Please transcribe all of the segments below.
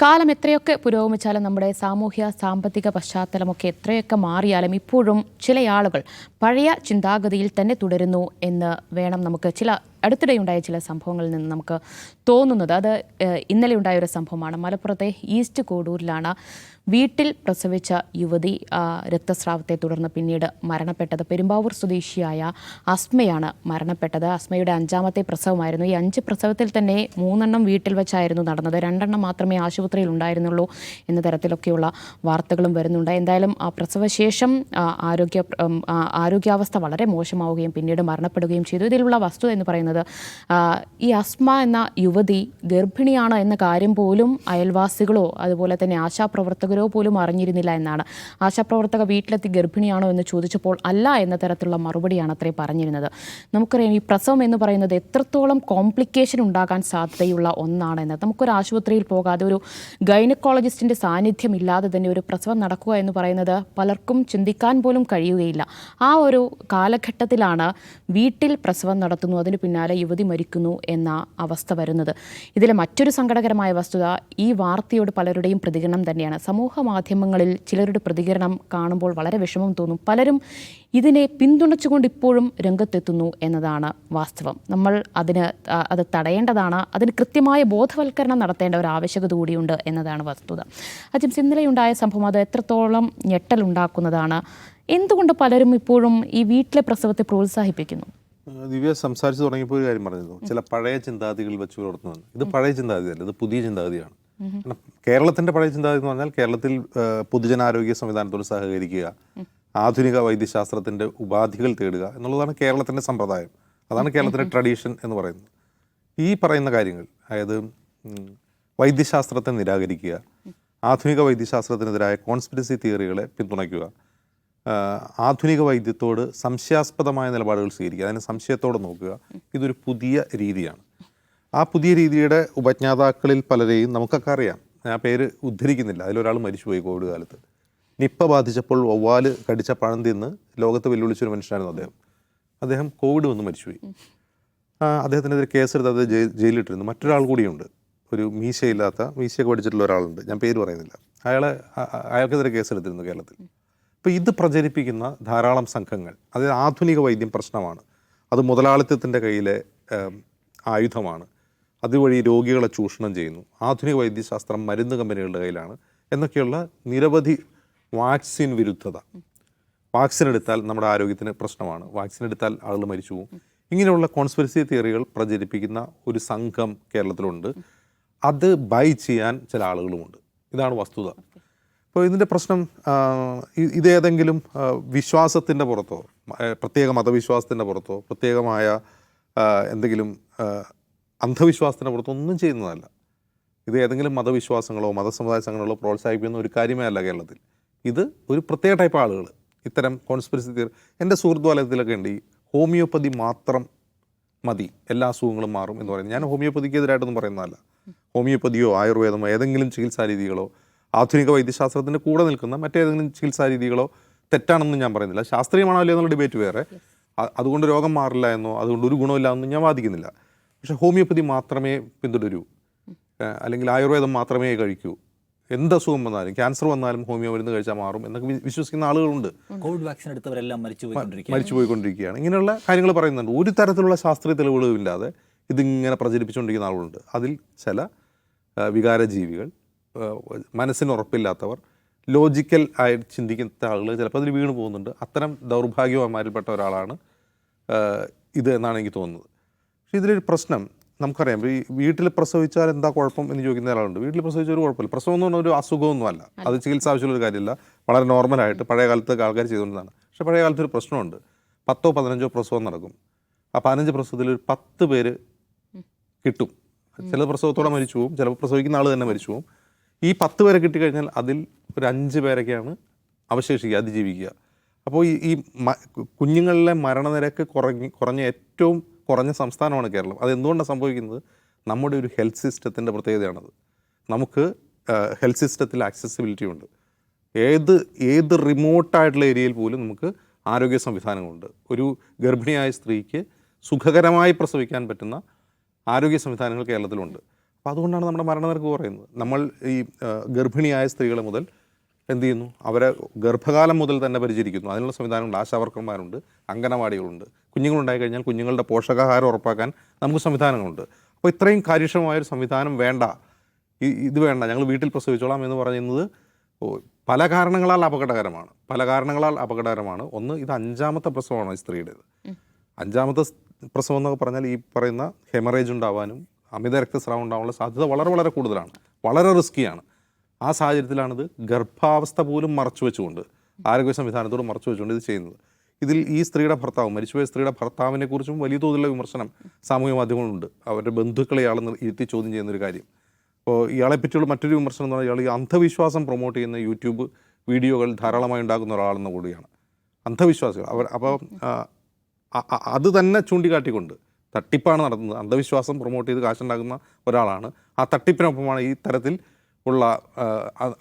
കാലം എത്രയൊക്കെ പുരോഗമിച്ചാലും നമ്മുടെ സാമൂഹ്യ സാമ്പത്തിക പശ്ചാത്തലമൊക്കെ എത്രയൊക്കെ മാറിയാലും ഇപ്പോഴും ചില ആളുകൾ പഴയ ചിന്താഗതിയിൽ തന്നെ തുടരുന്നു എന്ന് വേണം നമുക്ക് ചില അടുത്തിടെയുണ്ടായ ചില സംഭവങ്ങളിൽ നിന്ന് നമുക്ക് തോന്നുന്നത് അത് ഇന്നലെ ഉണ്ടായ ഒരു സംഭവമാണ്. മലപ്പുറത്തെ ഈസ്റ്റ് കോഡൂരിലാണ് വീട്ടിൽ പ്രസവിച്ച യുവതി രക്തസ്രാവത്തെ തുടർന്ന് പിന്നീട് മരണപ്പെട്ടത്. പെരുമ്പാവൂർ സ്വദേശിയായ അസ്മയാണ് മരണപ്പെട്ടത്. അസ്മയുടെ അഞ്ചാമത്തെ പ്രസവമായിരുന്നു. ഈ അഞ്ച് പ്രസവത്തിൽ തന്നെ മൂന്നെണ്ണം വീട്ടിൽ വെച്ചായിരുന്നു നടന്നത്. രണ്ടെണ്ണം മാത്രമേ ആശുപത്രിയിൽ ഉണ്ടായിരുന്നുള്ളൂ എന്ന തരത്തിലൊക്കെയുള്ള വാർത്തകളും വരുന്നുണ്ട്. എന്തായാലും ആ പ്രസവശേഷം ആരോഗ്യ ആരോഗ്യാവസ്ഥ വളരെ മോശമാവുകയും പിന്നീട് മരണപ്പെടുകയും ചെയ്തു. ഇതിലുള്ള വസ്തുത എന്ന് പറയുന്നത് ആ, ഈ അസ്മ എന്ന യുവതി ഗർഭിണിയാണ് എന്ന കാര്യം പോലും അയൽവാസികളോ അതുപോലെ തന്നെ ആശാപ്രവർത്തകരോ പോലും അറിഞ്ഞിരുന്നില്ല എന്നാണ്. ആശാപ്രവർത്തക വീട്ടിലെത്തി ഗർഭിണിയാണോ എന്ന് ചോദിച്ചപ്പോൾ അല്ല എന്ന തരത്തിലുള്ള മറുപടിയാണ് അത്രേ പറഞ്ഞിരുന്നത്. നമുക്കറിയാം ഈ പ്രസവം എന്ന് പറയുന്നത് എത്രത്തോളം കോംപ്ലിക്കേഷൻ ഉണ്ടാകാൻ സാധ്യതയുള്ള ഒന്നാണ് എന്നത്. നമുക്കൊരു ആശുപത്രിയിൽ പോകാതെ ഒരു ഗൈനക്കോളജിസ്റ്റിന്റെ സാന്നിധ്യം ഇല്ലാതെ തന്നെ ഒരു പ്രസവം നടക്കുക എന്ന് പറയുന്നത് പലർക്കും ചിന്തിക്കാൻ പോലും കഴിയുകയില്ല. ആ ഒരു കാലഘട്ടത്തിലാണ് വീട്ടിൽ പ്രസവം നടത്തുന്നു. അതിന് യുവതി മരിക്കുന്നു എന്ന അവസ്ഥ വരുന്നത്. ഇതിലെ മറ്റൊരു സങ്കടകരമായ വസ്തുത ഈ വാർത്തയോട് പലരുടെയും പ്രതികരണം തന്നെയാണ്. സമൂഹ മാധ്യമങ്ങളിൽ ചിലരുടെ പ്രതികരണം കാണുമ്പോൾ വളരെ വിഷമം തോന്നും. പലരും ഇതിനെ പിന്തുണച്ചുകൊണ്ട് ഇപ്പോഴും രംഗത്തെത്തുന്നു എന്നതാണ് വാസ്തവം. നമ്മൾ അതിന് അത് തടയേണ്ടതാണ്. അതിന് കൃത്യമായ ബോധവൽക്കരണം നടത്തേണ്ട ഒരു ആവശ്യകത കൂടിയുണ്ട് എന്നതാണ് വസ്തുത. അജിംസ് ഇന്നലെയുണ്ടായ സംഭവം അത് എത്രത്തോളം ഞെട്ടലുണ്ടാക്കുന്നതാണ്? എന്തുകൊണ്ട് പലരും ഇപ്പോഴും ഈ വീട്ടിലെ പ്രസവത്തെ പ്രോത്സാഹിപ്പിക്കുന്നു? ദിവ്യ സംസാരിച്ചു തുടങ്ങിയപ്പോൾ ഒരു കാര്യം പറഞ്ഞിരുന്നു. ചില പഴയ ചിന്താഗതികൾ വെച്ച് പുലർത്തുന്നു ഇത് പഴയ ചിന്താഗതിയല്ല ഇത് പുതിയ ചിന്താഗതിയാണ്. കേരളത്തിന്റെ പഴയ ചിന്താഗതി എന്ന് പറഞ്ഞാൽ കേരളത്തിൽ പൊതുജനാരോഗ്യ സംവിധാനത്തോട് സഹകരിക്കുക ആധുനിക വൈദ്യശാസ്ത്രത്തിന്റെ ഉപാധികൾ തേടുക എന്നുള്ളതാണ് കേരളത്തിന്റെ സമ്പ്രദായം. അതാണ് കേരളത്തിന്റെ ട്രഡീഷൻ എന്ന് പറയുന്നത്. ഈ പറയുന്ന കാര്യങ്ങൾ അതായത് വൈദ്യശാസ്ത്രത്തെ നിരാകരിക്കുക ആധുനിക വൈദ്യശാസ്ത്രത്തിനെതിരായ കോൺസ്പിറസി തിയറികളെ പിന്തുണയ്ക്കുക ആധുനിക വൈദ്യത്തോട് സംശയാസ്പദമായ നിലപാടുകൾ സ്വീകരിക്കുക. അതിനെ സംശയത്തോടെ നോക്കുക. ഇതൊരു പുതിയ രീതിയാണ്. ആ പുതിയ രീതിയുടെ ഉപജ്ഞാതാക്കളിൽ പലരെയും നമുക്കൊക്കെ അറിയാം. ഞാൻ പേര് ഉദ്ധരിക്കുന്നില്ല. അതിലൊരാൾ മരിച്ചുപോയി കോവിഡ് കാലത്ത്. നിപ്പ ബാധിച്ചപ്പോൾ വവ്വാൽ കടിച്ച പഴം തിന്ന് ലോകത്ത് വെല്ലുവിളിച്ചൊരു മനുഷ്യനായിരുന്നു അദ്ദേഹം. അദ്ദേഹം കോവിഡ് വന്ന് മരിച്ചുപോയി. അദ്ദേഹത്തിനെതിരെ കേസെടുത്ത് അത് ജയിലിട്ടിരുന്നു മറ്റൊരാൾ കൂടിയുണ്ട്. ഒരു മീശയില്ലാത്ത മീശയൊക്കെ പഠിച്ചിട്ടുള്ള ഒരാളുണ്ട്. ഞാൻ പേര് പറയുന്നില്ല. അയാളെ അയാൾക്കെതിരെ കേസെടുത്തിരുന്നു കേരളത്തിൽ. അപ്പോൾ ഇത് പ്രചരിപ്പിക്കുന്ന ധാരാളം സംഘങ്ങൾ അത് ആധുനിക വൈദ്യം പ്രശ്നമാണ് അത് മുതലാളിത്തത്തിന്റെ കയ്യിലെ ആയുധമാണ് അതുവഴി രോഗികളെ ചൂഷണം ചെയ്യുന്നു ആധുനിക വൈദ്യശാസ്ത്രം മരുന്ന് കമ്പനികളുടെ കയ്യിലാണ് എന്നൊക്കെയുള്ള നിരവധി വാക്സിൻ വിരുദ്ധത. വാക്സിൻ എടുത്താൽ നമ്മുടെ ആരോഗ്യത്തിന് പ്രശ്നമാണ് വാക്സിൻ എടുത്താൽ ആളുകൾ മരിച്ചു പോകും. ഇങ്ങനെയുള്ള കോൺസ്പിറസി തിയറികൾ പ്രചരിപ്പിക്കുന്ന ഒരു സംഘം കേരളത്തിലുണ്ട്. അത് ബൈ ചെയ്യാൻ ചില ആളുകളുമുണ്ട്. ഇതാണ് വസ്തുത. അപ്പോൾ ഇതിന്റെ പ്രശ്നം ഇതേതെങ്കിലും വിശ്വാസത്തിന്റെ പുറത്തോ പ്രത്യേക മതവിശ്വാസത്തിന്റെ പുറത്തോ പ്രത്യേകമായ എന്തെങ്കിലും അന്ധവിശ്വാസത്തിന്റെ പുറത്തോ ഒന്നും ചെയ്യുന്നതല്ല. ഇത് ഏതെങ്കിലും മതവിശ്വാസങ്ങളോ മതസമുദായ സംഘടനകളോ പ്രോത്സാഹിപ്പിക്കുന്ന ഒരു കാര്യമേ അല്ല കേരളത്തിൽ. ഇത് ഒരു പ്രത്യേക ടൈപ്പ് ആളുകൾ ഇത്തരം കോൺസ്പിറസി തിയറി എന്റെ സുഹൃത്ത് ഉണ്ട്. ഈ ഹോമിയോപ്പതി മാത്രം മതി. എല്ലാ അസുഖങ്ങളും മാറും എന്ന് പറയുന്നത്. ഞാൻ ഹോമിയോപ്പതിക്ക് എതിരായിട്ടൊന്നും പറയുന്നതല്ല. ഹോമിയോപ്പതിയോ ആയുർവേദമോ ഏതെങ്കിലും ചികിത്സാ രീതികളോ ആധുനിക വൈദ്യശാസ്ത്രത്തിന്റെ കൂടെ നിൽക്കുന്ന മറ്റേതെങ്കിലും ചികിത്സാ രീതികളോ തെറ്റാണെന്ന് ഞാൻ പറയുന്നില്ല. ശാസ്ത്രീയമാണോ അല്ലയോ എന്നുള്ള ഡിബേറ്റ് വേറെ. അതുകൊണ്ട് രോഗം മാറില്ല എന്നോ അതുകൊണ്ട് ഒരു ഗുണമില്ല എന്നും ഞാൻ വാദിക്കുന്നില്ല. പക്ഷെ ഹോമിയോപ്പതി മാത്രമേ പിന്തുടരൂ. അല്ലെങ്കിൽ ആയുർവേദം മാത്രമേ കഴിക്കൂ. എന്ത് അസുഖം വന്നാലും ക്യാൻസർ വന്നാലും ഹോമിയോ മരുന്ന് കഴിച്ചാൽ മാറും എന്നൊക്കെ വിശ്വസിക്കുന്ന ആളുകളുണ്ട്. കോവിഡ് വാക്സിൻ എടുത്തവരെല്ലാം മരിച്ചു പോയിക്കൊണ്ടിരിക്കുക മരിച്ചു പോയിക്കൊണ്ടിരിക്കുകയാണ്. ഇങ്ങനെയുള്ള കാര്യങ്ങൾ പറയുന്നുണ്ട്. ഒരു തരത്തിലുള്ള ശാസ്ത്രീയ തെളിവുകളും ഇല്ലാതെ ഇതിങ്ങനെ പ്രചരിപ്പിച്ചുകൊണ്ടിരിക്കുന്ന ആളുകളുണ്ട്. അതിൽ ചില വികാരജീവികൾ മനസ്സിന് ഉറപ്പില്ലാത്തവർ ലോജിക്കൽ ആയി ചിന്തിക്കുന്ന ആളുകൾ ചിലപ്പോൾ അതിൽ വീണ് പോകുന്നുണ്ട്. അത്തരം ദൗർഭാഗ്യവന്മാരിൽപ്പെട്ട ഒരാളാണ് ഇത് എന്നാണ് എനിക്ക് തോന്നുന്നത്. പക്ഷേ ഇതിലൊരു പ്രശ്നം നമുക്കറിയാം. ഈ വീട്ടിൽ പ്രസവിച്ചാൽ എന്താ കുഴപ്പം എന്ന് ചോദിക്കുന്ന ഒരാളുണ്ട്. വീട്ടിൽ പ്രസവിച്ച ഒരു കുഴപ്പമില്ല. പ്രസവം എന്ന് പറഞ്ഞാൽ ഒരു അസുഖമൊന്നുമല്ല. അത്. ചികിത്സ ആവശ്യമുള്ള ഒരു കാര്യമില്ല. വളരെ നോർമലായിട്ട് പഴയ കാലത്ത് ആൾക്കാർ ചെയ്തുകൊണ്ടാണ് പക്ഷേ പഴയ കാലത്ത് ഒരു പ്രശ്നമുണ്ട്. പത്തോ പതിനഞ്ചോ പ്രസവം നടക്കും. ആ പതിനഞ്ച് പ്രസവത്തിൽ ഒരു പത്ത് പേര് കിട്ടും. ചില പ്രസവത്തോടെ മരിച്ചു പോകും ചിലപ്പോൾ പ്രസവിക്കുന്ന ആൾ തന്നെ മരിച്ചു പോകും ഈ പത്ത് പേരെ കിട്ടിക്കഴിഞ്ഞാൽ അതിൽ ഒരു അഞ്ച് പേരൊക്കെയാണ് അവശേഷിക്കുക അതിജീവിക്കുക. അപ്പോൾ ഈ ഈ കുഞ്ഞുങ്ങളിലെ മരണനിരക്ക് കുറഞ്ഞ് കുറഞ്ഞ ഏറ്റവും കുറഞ്ഞ സംസ്ഥാനമാണ് കേരളം. അത് എന്തുകൊണ്ടാണ് സംഭവിക്കുന്നത്? നമ്മുടെ ഒരു ഹെൽത്ത് സിസ്റ്റത്തിന്റെ പ്രത്യേകതയാണത്. നമുക്ക് ഹെൽത്ത് സിസ്റ്റത്തിൽ ആക്സസിബിലിറ്റി ഉണ്ട്. ഏത് ഏത് റിമോട്ടായിട്ടുള്ള ഏരിയയിൽ പോലും നമുക്ക് ആരോഗ്യ സംവിധാനങ്ങളുണ്ട്. ഒരു ഗർഭിണിയായ സ്ത്രീക്ക് സുഖകരമായി പ്രസവിക്കാൻ പറ്റുന്ന ആരോഗ്യ സംവിധാനങ്ങൾ കേരളത്തിലുണ്ട്. അപ്പോൾ അതുകൊണ്ടാണ് നമ്മുടെ മരണനിരക്ക് കുറയുന്നത്. നമ്മൾ ഈ ഗർഭിണിയായ സ്ത്രീകൾ മുതൽ എന്ത് ചെയ്യുന്നു? അവരെ ഗർഭകാലം മുതൽ തന്നെ പരിചരിക്കുന്നു. അതിനുള്ള സംവിധാനങ്ങളുണ്ട് ആശാവർക്കന്മാരുണ്ട് അംഗനവാടികളുണ്ട്. കുഞ്ഞുങ്ങളുണ്ടായി കഴിഞ്ഞാൽ കുഞ്ഞുങ്ങളുടെ പോഷകാഹാരം ഉറപ്പാക്കാൻ നമുക്ക് സംവിധാനങ്ങളുണ്ട്. അപ്പോൾ ഇത്രയും കാര്യക്ഷമമായൊരു സംവിധാനം വേണ്ട. ഇത് വേണ്ട. ഞങ്ങൾ വീട്ടിൽ പ്രസവിച്ചോളാം എന്ന് പറയുന്നത് പല കാരണങ്ങളാൽ അപകടകരമാണ്. പല കാരണങ്ങളാൽ അപകടകരമാണ്. ഒന്ന് ഇത് അഞ്ചാമത്തെ പ്രസവമാണ് ഈ സ്ത്രീയുടേത്. അഞ്ചാമത്തെ പ്രസവം എന്നൊക്കെ പറഞ്ഞാൽ ഈ പറയുന്ന ഹെമറേജ് ഉണ്ടാവാനും അമിത രക്തസ്രാവം ഉണ്ടാവാനുള്ള സാധ്യത വളരെ വളരെ കൂടുതലാണ്. വളരെ റിസ്ക്കിയാണ് ആ സാഹചര്യത്തിലാണിത് ഗർഭാവസ്ഥ പോലും മറച്ചു വെച്ചുകൊണ്ട് ആരോഗ്യ സംവിധാനത്തോട് മറച്ചു വെച്ചുകൊണ്ട് ഇത് ചെയ്യുന്നത്. ഇതിൽ ഈ സ്ത്രീയുടെ ഭർത്താവ് മരിച്ചുപോയ സ്ത്രീയുടെ ഭർത്താവിനെ കുറിച്ചും വലിയ തോതിലുള്ള വിമർശനം സാമൂഹ്യ മാധ്യമങ്ങളുണ്ട്. അവരുടെ ബന്ധുക്കളെ ഇയാൾ ഇരുത്തി ചോദ്യം ചെയ്യുന്ന ഒരു കാര്യം. അപ്പോൾ ഇയാളെ പറ്റിയുള്ള മറ്റൊരു വിമർശനം എന്ന് പറഞ്ഞാൽ ഇയാൾ ഈ അന്ധവിശ്വാസം പ്രൊമോട്ട് ചെയ്യുന്ന യൂട്യൂബ് വീഡിയോകൾ ധാരാളമായി ഉണ്ടാക്കുന്ന ഒരാളെന്ന കൂടിയാണ്. അന്ധവിശ്വാസികൾ. അവർ അപ്പോൾ അത് തന്നെ ചൂണ്ടിക്കാട്ടിക്കൊണ്ട് തട്ടിപ്പാണ് നടത്തുന്നത്. അന്ധവിശ്വാസം പ്രൊമോട്ട് ചെയ്ത് കാശുണ്ടാക്കുന്ന ഒരാളാണ്. ആ തട്ടിപ്പിനൊപ്പമാണ് ഈ തരത്തിൽ ഉള്ള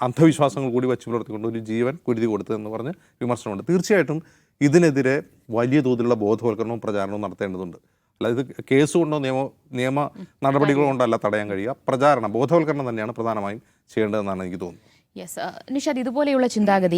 അന്ധവിശ്വാസങ്ങൾ കൂടി വച്ച് പുലർത്തിക്കൊണ്ട് ഒരു ജീവൻ കുരുതി കൊടുത്തതെന്ന് പറഞ്ഞ് വിമർശനമുണ്ട്. തീർച്ചയായിട്ടും ഇതിനെതിരെ വലിയ തോതിലുള്ള ബോധവൽക്കരണവും പ്രചാരണവും നടത്തേണ്ടതുണ്ട്. അല്ല ഇത് കേസ് കൊണ്ടോ നിയമ നിയമ നടപടികൾ കൊണ്ടോ അല്ല തടയാൻ കഴിയുക. പ്രചാരണം ബോധവൽക്കരണം തന്നെയാണ് പ്രധാനമായും ചെയ്യേണ്ടതെന്നാണ് എനിക്ക് തോന്നുന്നത്. യെസ് നിഷാദ് ഇതുപോലെയുള്ള ചിന്താഗതി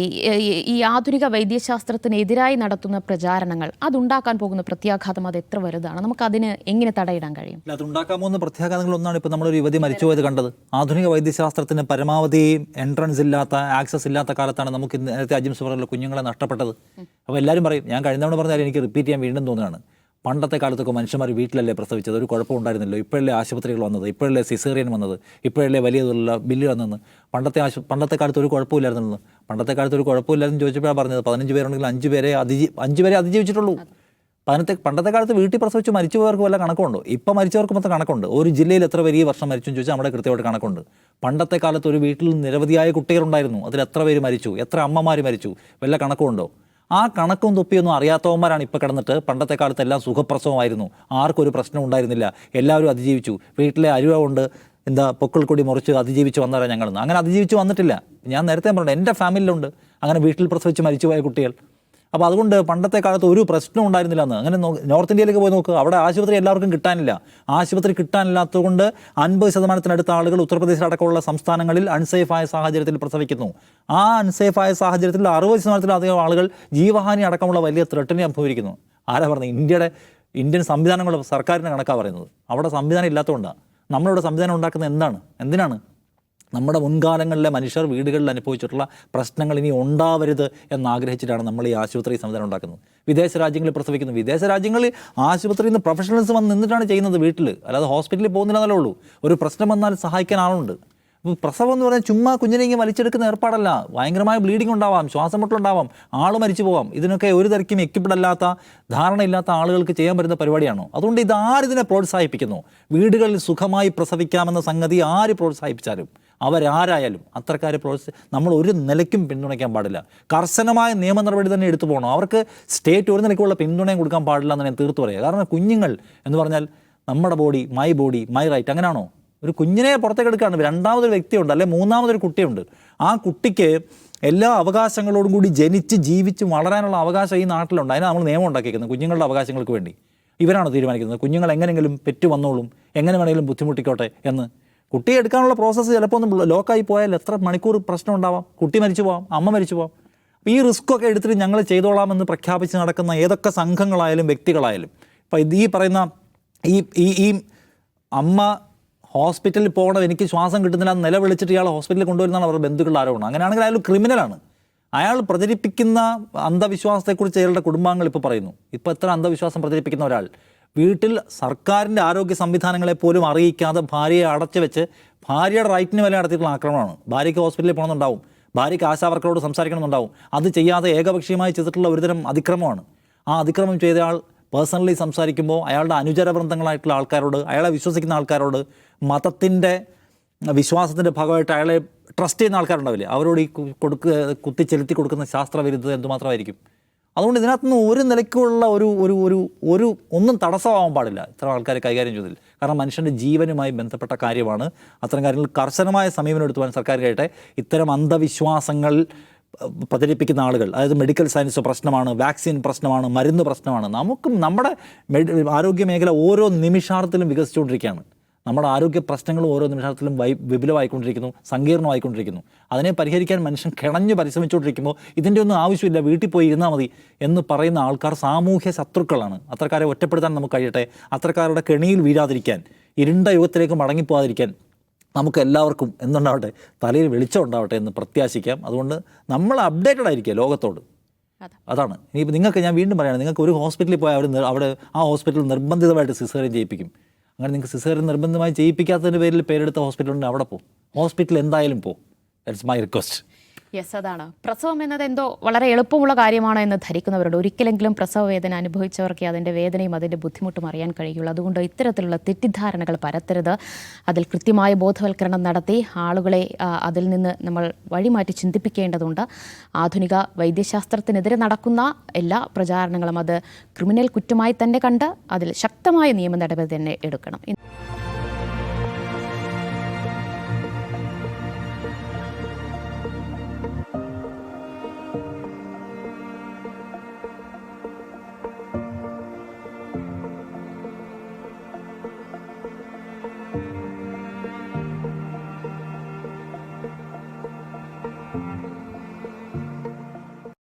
ഈ- ആധുനിക വൈദ്യശാസ്ത്രത്തിനെതിരായി നടത്തുന്ന പ്രചാരണങ്ങൾ അതുണ്ടാക്കാൻ പോകുന്ന പ്രത്യാഘാതം അത് എത്ര വലുതാണ്? നമുക്ക് അതിന് എങ്ങനെ തടയിടാൻ കഴിയും? അതുണ്ടാക്കാൻ പോകുന്ന പ്രത്യാഘാതങ്ങൾ ഒന്നാണ് ഇപ്പോൾ നമ്മളൊരു യുവതി മരിച്ചുപോയത് കണ്ടത്. ആധുനിക വൈദ്യശാസ്ത്രത്തിന് പരമാവധി എൻട്രൻസ് ഇല്ലാത്ത ആക്സസ് ഇല്ലാത്ത കാലത്താണ് നമുക്ക് ഇന്നത്തെ നേരത്തെ അജിംസ് പറഞ്ഞ കുഞ്ഞുങ്ങളെ നഷ്ടപ്പെട്ടത്. അപ്പോൾ എല്ലാവരും പറയും ഞാൻ കഴിഞ്ഞ തവണ പറഞ്ഞാൽ എനിക്ക് റിപ്പീറ്റ് ചെയ്യാൻ വീണ്ടും തോന്നുകയാണ്. പണ്ടത്തെ കാലത്തൊക്കെ മനുഷ്യന്മാർ വീട്ടിലല്ലേ പ്രസവിച്ചത്? ഒരു കുഴപ്പമുണ്ടായിരുന്നല്ലോ ഇപ്പോഴല്ലേ ആശുപത്രികൾ വന്നത്? ഇപ്പോഴല്ലേ സിസേറിയൻ വന്നത്? ഇപ്പോഴല്ലേ വലിയ തോതിലുള്ള ബില്ല് വന്നത് പണ്ടത്തെ ആശു പണ്ടത്തെ കാലത്ത് ഒരു കുഴപ്പമില്ലായിരുന്നു പണ്ടത്തെ കാലത്ത് ഒരു കുഴപ്പമില്ലായിരുന്നു ചോദിച്ചപ്പോഴാണ് പറഞ്ഞത് പതിനഞ്ച് പേരുണ്ടെങ്കിൽ അഞ്ച് പേരെ അതിജീ അഞ്ച് പേരെ അതിജീവിച്ചിട്ടുള്ളൂ. പതിനത്തെ പണ്ടത്തെ കാലത്ത് വീട്ടിൽ പ്രസവിച്ച് മരിച്ചു പോയവർക്ക് വല്ല കണക്കുണ്ടോ? ഇപ്പം മരിച്ചവർക്ക് മൊത്തം കണക്കുണ്ട്. ഒരു ജില്ലയിൽ എത്ര പേര് ഈ വർഷം മരിച്ചു എന്ന് ചോദിച്ചാൽ നമ്മുടെ കൃത്യമായിട്ട് കണക്കുണ്ട്. പണ്ടത്തെ കാലത്ത് ഒരു വീട്ടിൽ നിരവധിയായ കുട്ടികളുണ്ടായിരുന്നു. അതിൽ എത്ര പേര് മരിച്ചു? എത്ര അമ്മമാർ മരിച്ചു? വല്ല കണക്കുണ്ടോ ആ കണക്കും തൊപ്പിയൊന്നും അറിയാത്തവന്മാരാണ് ഇപ്പോൾ കിടന്നിട്ട് പണ്ടത്തെ കാലത്ത് എല്ലാം സുഖപ്രസവമായിരുന്നു. ആർക്കും ഒരു പ്രശ്നം ഉണ്ടായിരുന്നില്ല. എല്ലാവരും അതിജീവിച്ചു. വീട്ടിലെ അരുവ കൊണ്ട് എന്താ പൊക്കിൾ കൂടി മുറിച്ച് അതിജീവിച്ച് വന്നവരാണ് ഞങ്ങൾ അങ്ങനെ അതിജീവിച്ച് വന്നിട്ടില്ല. ഞാൻ നേരത്തെ പറഞ്ഞു എന്റെ ഫാമിലിയിലുണ്ട്. അങ്ങനെ വീട്ടിൽ പ്രസവിച്ച് മരിച്ചുപോയ കുട്ടികൾ. അപ്പോൾ അതുകൊണ്ട് പണ്ടത്തെ കാലത്ത് ഒരു പ്രശ്നം ഉണ്ടായിരുന്നില്ല എന്ന് അങ്ങനെ നോർത്ത് ഇന്ത്യയിലേക്ക് പോയി നോക്കുക അവിടെ ആശുപത്രി എല്ലാവർക്കും കിട്ടാനില്ല. ആശുപത്രി കിട്ടാനില്ലാത്തതുകൊണ്ട് അൻപത് ശതമാനത്തിനടുത്ത ആളുകൾ ഉത്തർപ്രദേശിൽ അടക്കമുള്ള സംസ്ഥാനങ്ങളിൽ അൺസേഫായ സാഹചര്യത്തിൽ പ്രസവിക്കുന്നു. ആ അൺസേഫായ സാഹചര്യത്തിൽ അറുപത് ശതമാനത്തിലധികം ആളുകൾ ജീവഹാനി അടക്കമുള്ള വലിയ ത്രെട്ടിനെ അനുഭവിക്കുന്നു. ആരാ പറഞ്ഞത് ഇന്ത്യയുടെ ഇന്ത്യൻ സംവിധാനങ്ങളുടെ സർക്കാരിന്റെ കണക്കാണ് പറയുന്നത്. അവിടെ സംവിധാനം ഇല്ലാത്തതുകൊണ്ടാണ് നമ്മളിവിടെ സംവിധാനം ഉണ്ടാക്കുന്നത് എന്താണ്? എന്തിനാണ്? നമ്മുടെ മുൻകാലങ്ങളിലെ മനുഷ്യർ വീടുകളിൽ അനുഭവിച്ചിട്ടുള്ള പ്രശ്നങ്ങൾ ഇനി ഉണ്ടാവരുത് എന്നാഗ്രഹിച്ചിട്ടാണ് നമ്മൾ ഈ ആശുപത്രി സംവിധാനം ഉണ്ടാക്കുന്നത്. വിദേശ രാജ്യങ്ങളിൽ പ്രസവിക്കുന്നു. വിദേശ രാജ്യങ്ങളിൽ ആശുപത്രിയിൽ നിന്ന് പ്രൊഫഷണൽസ് വന്ന് നിന്നിട്ടാണ് ചെയ്യുന്നത് വീട്ടിൽ. അല്ലാതെ ഹോസ്പിറ്റലിൽ പോകുന്നില്ലെന്നല്ലേ ഉള്ളൂ. ഒരു പ്രശ്നം വന്നാൽ സഹായിക്കാൻ ആളുണ്ട്. അപ്പോൾ പ്രസവം എന്ന് പറഞ്ഞാൽ ചുമ്മാ കുഞ്ഞിനെ ഇങ്ങനെ വലിച്ചെടുക്കുന്ന ഏർപ്പാടല്ല. ഭയങ്കരമായ ബ്ലീഡിംഗ് ഉണ്ടാവാം ശ്വാസം മുട്ടലുണ്ടാവാം ആൾ മരിച്ചു പോവാം. ഇതിനൊക്കെ ഒരു തരക്കും എക്യുപ്ഡ് അല്ലാത്ത ധാരണയില്ലാത്ത ആളുകൾക്ക് ചെയ്യാൻ പറ്റുന്ന പരിപാടിയാണോ? അതുകൊണ്ട് ഇത് ആരിതിനെ പ്രോത്സാഹിപ്പിക്കുന്നു? വീടുകളിൽ സുഖമായി പ്രസവിക്കാമെന്ന സംഗതി ആര് പ്രോത്സാഹിപ്പിച്ചാലും? അവരാരായാലും അത്തരക്കാരെ പ്രോത്സാഹി നമ്മൾ ഒരു നിലയ്ക്കും പിന്തുണയ്ക്കാൻ പാടില്ല. കർശനമായ നിയമ നടപടി തന്നെ എടുത്തു പോകണം. അവർക്ക് സ്റ്റേറ്റ് ഒരു നിലയ്ക്കുള്ള പിന്തുണയും കൊടുക്കാൻ പാടില്ല എന്ന് ഞാൻ തീർത്തു പറയുക. കാരണം കുഞ്ഞുങ്ങൾ എന്ന് പറഞ്ഞാൽ നമ്മുടെ body my body my right അങ്ങനെയാണോ ഒരു കുഞ്ഞിനെ പുറത്തേക്ക് എടുക്കുകയാണ്. രണ്ടാമതൊരു വ്യക്തിയുണ്ട് അല്ലെ മൂന്നാമതൊരു കുട്ടിയുണ്ട്. ആ കുട്ടിക്ക് എല്ലാ അവകാശങ്ങളോടും കൂടി ജനിച്ച് ജീവിച്ച് വളരാനുള്ള അവകാശം ഈ നാട്ടിലുണ്ട്. അതിനാണ് നമ്മൾ നിയമം ഉണ്ടാക്കിയിരിക്കുന്നത് കുഞ്ഞുങ്ങളുടെ അവകാശങ്ങൾക്ക് വേണ്ടി. ഇവരാണ് തീരുമാനിക്കുന്നത്? കുഞ്ഞുങ്ങൾ എങ്ങനെയെങ്കിലും പെറ്റു വന്നോളും എങ്ങനെ വേണമെങ്കിലും ബുദ്ധിമുട്ടിക്കോട്ടെ എന്ന് കുട്ടിയെ എടുക്കാനുള്ള പ്രോസസ്സ് ചിലപ്പോൾ ഒന്ന് ലോക്കായി പോയാൽ എത്ര മണിക്കൂർ പ്രശ്നം ഉണ്ടാവാം? കുട്ടി മരിച്ചു പോവാം അമ്മ മരിച്ചു പോവാം. അപ്പോൾ ഈ റിസ്ക് ഒക്കെ എടുത്തിട്ട് ഞങ്ങൾ ചെയ്തോളാമെന്ന് പ്രഖ്യാപിച്ച് നടക്കുന്ന ഏതൊക്കെ സംഘങ്ങളായാലും വ്യക്തികളായാലും. ഇപ്പോൾ ഈ പറയുന്ന ഈ ഈ ഈ അമ്മ ഹോസ്പിറ്റലിൽ പോകണം എനിക്ക് ശ്വാസം കിട്ടുന്നില്ല നിലവിളിച്ചിട്ട് ഇയാൾ ഹോസ്പിറ്റലിൽ കൊണ്ടുവരുന്നതാണ് അവരുടെ ബന്ധുക്കളുടെ ആരോപണം. അങ്ങനെയാണെങ്കിൽ അയാൾ ക്രിമിനലാണ് അയാൾ പ്രചരിപ്പിക്കുന്ന അന്ധവിശ്വാസത്തെക്കുറിച്ച് അയാളുടെ കുടുംബാംഗങ്ങൾ ഇപ്പോൾ പറയുന്നു. ഇപ്പോൾ എത്ര അന്ധവിശ്വാസം പ്രചരിപ്പിക്കുന്ന ഒരാൾ. വീട്ടിൽ സർക്കാരിന്റെ ആരോഗ്യ സംവിധാനങ്ങളെ പോലും അറിയിക്കാതെ ഭാര്യയെ അടച്ചു വെച്ച് ഭാര്യയുടെ റൈറ്റിന് വില നടത്തിയിട്ടുള്ള ആക്രമണമാണ്. ഭാര്യയ്ക്ക് ഹോസ്പിറ്റലിൽ പോകണമെന്നുണ്ടാവും. ഭാര്യയ്ക്ക് ആശാവർക്കറോട് സംസാരിക്കണമെന്നുണ്ടാവും. അത് ചെയ്യാതെ ഏകപക്ഷീയമായി ചെയ്തിട്ടുള്ള ഒരുതരം അതിക്രമമാണ്. ആ അതിക്രമം ചെയ്തയാൾ പേഴ്സണലി സംസാരിക്കുമ്പോൾ അയാളുടെ അനുചര അനുചരവൃന്ദങ്ങളായിട്ടുള്ള ആൾക്കാരോട് അയാളെ വിശ്വസിക്കുന്ന ആൾക്കാരോട് മതത്തിന്റെ വിശ്വാസത്തിന്റെ ഭാഗമായിട്ട് അയാളെ ട്രസ്റ്റ് ചെയ്യുന്ന ആൾക്കാരുണ്ടാവില്ലേ? അവരോട് ഈ കൊടുക്ക് കൊടുക്കുക കുത്തി ചെലുത്തി കൊടുക്കുന്ന ശാസ്ത്രവിരുദ്ധത എന്തുമാത്രമായിരിക്കും? അതുകൊണ്ട് ഇതിനകത്തുനിന്ന് ഒരു നിലയ്ക്കുള്ള ഒരു ഒരു ഒരു ഒരു ഒന്നും തടസ്സമാവാൻ പാടില്ല. ഇത്ര ആൾക്കാർ കൈകാര്യം ചെയ്തതിൽ. കാരണം മനുഷ്യന്റെ ജീവനുമായി ബന്ധപ്പെട്ട കാര്യമാണ്. അത്തരം കാര്യങ്ങളിൽ കർശനമായ സമീപനം എടുത്തുവാൻ സർക്കാർ കഴിയട്ടെ ഇത്തരം അന്ധവിശ്വാസങ്ങൾ പ്രചരിപ്പിക്കുന്ന ആളുകൾ അതായത് മെഡിക്കൽ സയൻസ് പ്രശ്നമാണ് വാക്സിൻ പ്രശ്നമാണ് മരുന്ന് പ്രശ്നമാണ്. നമുക്കും നമ്മുടെ ആരോഗ്യ മേഖല ഓരോ നിമിഷാർത്ഥത്തിലും വികസിച്ചുകൊണ്ടിരിക്കുകയാണ്. നമ്മുടെ ആരോഗ്യ പ്രശ്നങ്ങൾ ഓരോ നിമിഷത്തിലും വൈ വിപുലമായിക്കൊണ്ടിരിക്കുന്നു സങ്കീർണമായിക്കൊണ്ടിരിക്കുന്നു. അതിനെ പരിഹരിക്കാൻ മനുഷ്യൻ കിണഞ്ഞു പരിശ്രമിച്ചുകൊണ്ടിരിക്കുമ്പോൾ ഇതിന്റെ ഒന്നും ആവശ്യമില്ല വീട്ടിൽ പോയി ഇരുന്നാൽ മതി എന്ന് പറയുന്ന ആൾക്കാർ സാമൂഹ്യ ശത്രുക്കളാണ്. അത്രക്കാരെ ഒറ്റപ്പെടുത്താൻ നമുക്ക് കഴിയട്ടെ. അത്രക്കാരുടെ കെണിയിൽ വീഴാതിരിക്കാൻ ഇരുണ്ട യുഗത്തിലേക്ക് മടങ്ങിപ്പോകാതിരിക്കാൻ നമുക്ക് എല്ലാവർക്കും എന്തുണ്ടാവട്ടെ തലയിൽ വെളിച്ചം ഉണ്ടാവട്ടെ എന്ന് പ്രത്യാശിക്കാം. അതുകൊണ്ട് നമ്മൾ അപ്ഡേറ്റഡ് ആയിരിക്കുക ലോകത്തോട്. അതെ. അതാണ്. ഇനിയിപ്പോൾ നിങ്ങൾക്ക് ഞാൻ വീണ്ടും പറയുകയാണ് നിങ്ങൾക്ക് ഒരു ഹോസ്പിറ്റലിൽ പോയാൽ അവർ അവിടെ ആ ഹോസ്പിറ്റൽ നിർബന്ധിതമായിട്ട് സിസേറിയൻ ചെയ്യിപ്പിക്കും അങ്ങനെ നിങ്ങൾക്ക് സിസേറിയൻ നിർബന്ധമായി ചെയ്യിപ്പിക്കാത്തതിന്റെ പേരിൽ പേരെടുത്ത ഹോസ്പിറ്റലുണ്ടെങ്കിൽ അവിടെ പോകും ഹോസ്പിറ്റൽ എന്തായാലും പോകും ദാറ്റ്സ് മൈ റിക്വസ്റ്റ് യെസ് അതാണ്. പ്രസവം എന്നത് എന്തോ വളരെ എളുപ്പമുള്ള കാര്യമാണ് എന്ന് ധരിക്കുന്നവരുണ്ട്. ഒരിക്കലെങ്കിലും പ്രസവ വേദന അനുഭവിച്ചവർക്ക് അതിന്റെ വേദനയും അതിന്റെ ബുദ്ധിമുട്ടും അറിയാൻ കഴിയുള്ളൂ. അതുകൊണ്ട് ഇത്തരത്തിലുള്ള തെറ്റിദ്ധാരണകൾ പരത്തരുത്. അതിൽ കൃത്യമായ ബോധവൽക്കരണം നടത്തി ആളുകളെ അതിൽ നിന്ന് നമ്മൾ വഴിമാറ്റി ചിന്തിപ്പിക്കേണ്ടതുണ്ട്. ആധുനിക വൈദ്യശാസ്ത്രത്തിനെതിരെ നടക്കുന്ന എല്ലാ പ്രചാരണങ്ങളും അത് ക്രിമിനൽ കുറ്റമായി തന്നെ കണ്ട് അതിൽ ശക്തമായ നിയമ നടപടി തന്നെ എടുക്കണം.